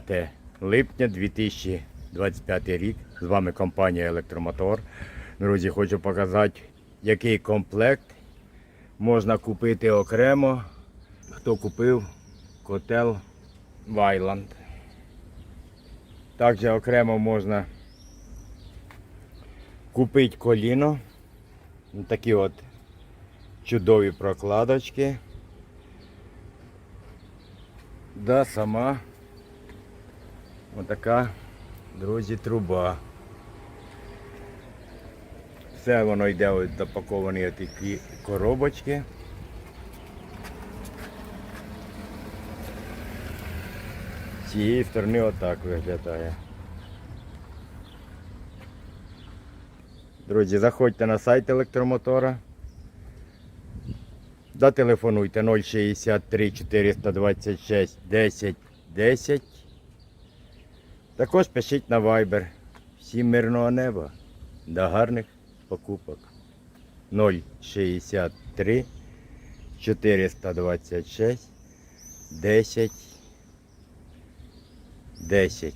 5 липня 2025 рік. З вами компанія Електромотор. Друзі, хочу показати, який комплект можна купити окремо. Хто купив котел Вайланд. Також окремо можна купити коліно. Такі от чудові прокладочки. Да, сама отака, друзі, труба. Все воно йде ось запаковані такі коробочки. З цієї сторони отак виглядає. Друзі, заходьте на сайт електромотора. Зателефонуйте 063 426 10 10. Також пишіть на Viber. Всім мирного неба. До гарних покупок. 063 426 10 10.